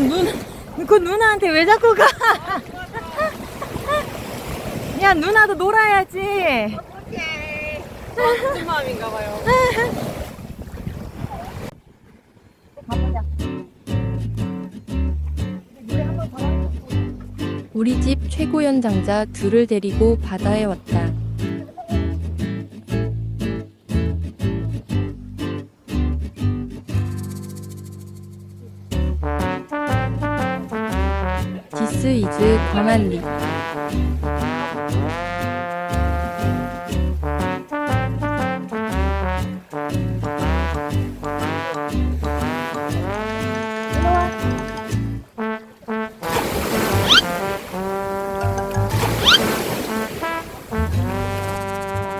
눈, 그 누나한테 왜 자꾸 가? 야, 누나도 놀아야지. 오케이. 무슨 마음인가 봐요. 우리 집 최고 연장자 둘을 데리고 바다에 왔다. 디스 이즈 광안리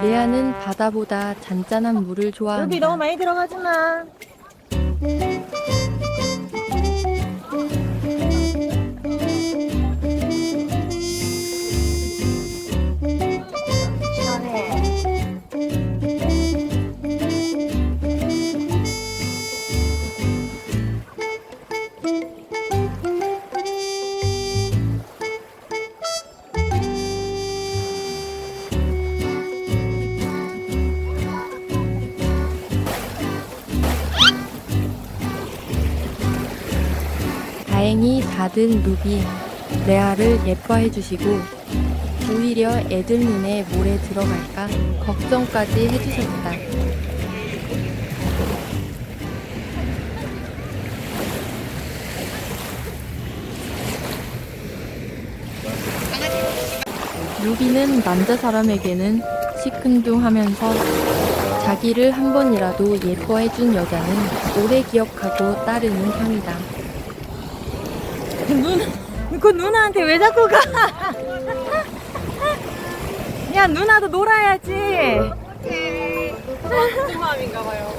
레아는 바다보다 잔잔한 물을 여기 좋아한다. 너무 많이 들어가지 마. 다행히 다들 루비, 레아를 예뻐해 주시고 오히려 애들 눈에 모래 들어갈까 걱정까지 해주셨다. 루비는 남자 사람에게는 시큰둥하면서 자기를 한 번이라도 예뻐해준 여자는 오래 기억하고 따르는 편이다. 눈, 그 누나한테 왜 자꾸 가? 야, 누나도 놀아야지. 무슨 마음인가 봐요.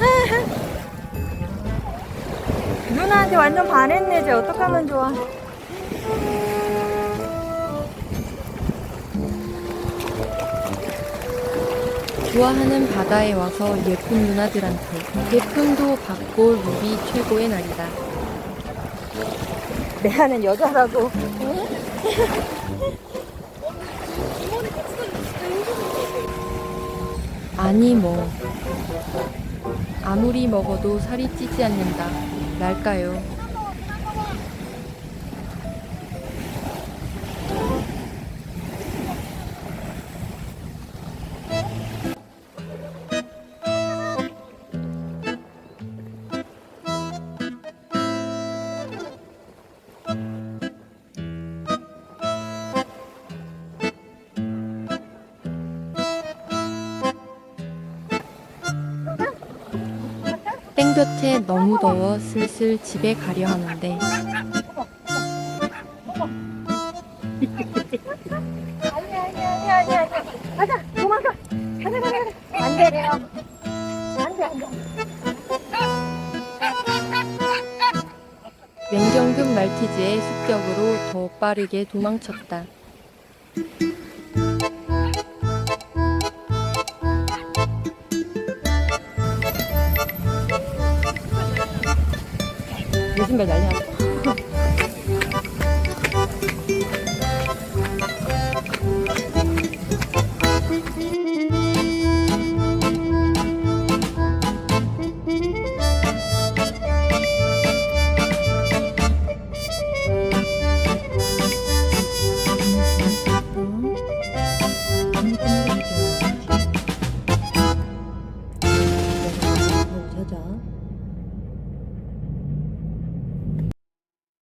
누나한테 완전 반했네. 이제 어떡하면 좋아. 좋아하는 바다에 와서 예쁜 누나들한테 예쁨도 받고 루비 최고의 날이다. 내하는 여자라고. 아니 뭐 아무리 먹어도 살이 찌지 않는다. 날까요? 볕에 너무 더워 슬슬 집에 가려 하는데 아니, 아니, 아니, 아니, 아니. 가자, 도망가. 가자, 가자, 가자. 안 되래요. 안 돼, 안 돼. 맹경금 말티즈의 습격으로 더 빠르게 도망쳤다. 내 신발 난리 났어.